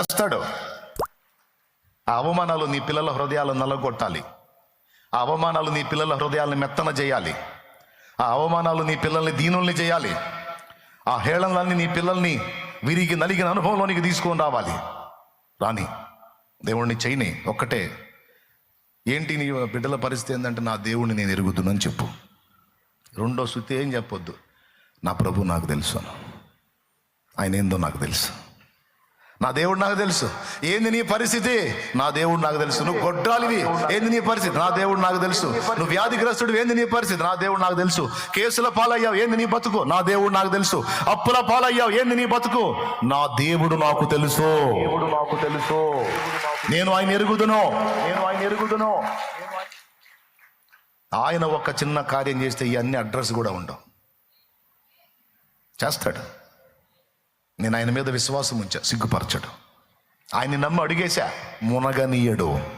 చేస్తాడు. ఆ అవమానాలు నీ పిల్లల హృదయాలను నలగొట్టాలి. ఆ అవమానాలు నీ పిల్లల హృదయాలను మెత్తన చేయాలి. ఆ అవమానాలు నీ పిల్లల్ని దీనుల్ని చేయాలి. ఆ హేళనలన్నీ నీ పిల్లల్ని విరిగి నలిగిన అనుభవంలోనికి తీసుకొని రావాలి. రాని దేవుణ్ణి చేయని ఒక్కటే. ఏంటి నీ బిడ్డల పరిస్థితి ఏంటంటే నా దేవుణ్ణి నేను ఎరుగుతున్నాను చెప్పు. రెండో శృతి ఏం చెప్పొద్దు. నా ప్రభు నాకు తెలుసు. ఆయన ఏందో నాకు తెలుసు. నా దేవుడు నాకు తెలుసు. ఏంది నీ పరిస్థితి? నా దేవుడు నాకు తెలుసు. నువ్వు గొడ్రాలివి. ఏంది నీ పరిస్థితి? నా దేవుడు నాకు తెలుసు. నువ్వు వ్యాధిగ్రస్తుడు ఏంది నీ పరిస్థితి? నా దేవుడు నాకు తెలుసు. కేసుల పాలయ్యావు. ఏంది నీ బతుకు? నా దేవుడు నాకు తెలుసు. అప్పుల పాలయ్యావు. ఏంది నీ బతుకు? నా దేవుడు నాకు తెలుసు. దేవుడు నాకు తెలుసు. నేను ఆయన ఎరుగుదును. నేను ఆయన ఎరుగుదును. ఆయన ఒక చిన్న కార్యం చేస్తే ఇవన్నీ అడ్రస్ కూడా ఉండవు. చేస్తాడు. నేను ఆయన మీద విశ్వాసం ఉంచా సిగ్గుపరచడు. ఆయన్ని నమ్మి అడిగేశా మునగనీయడు.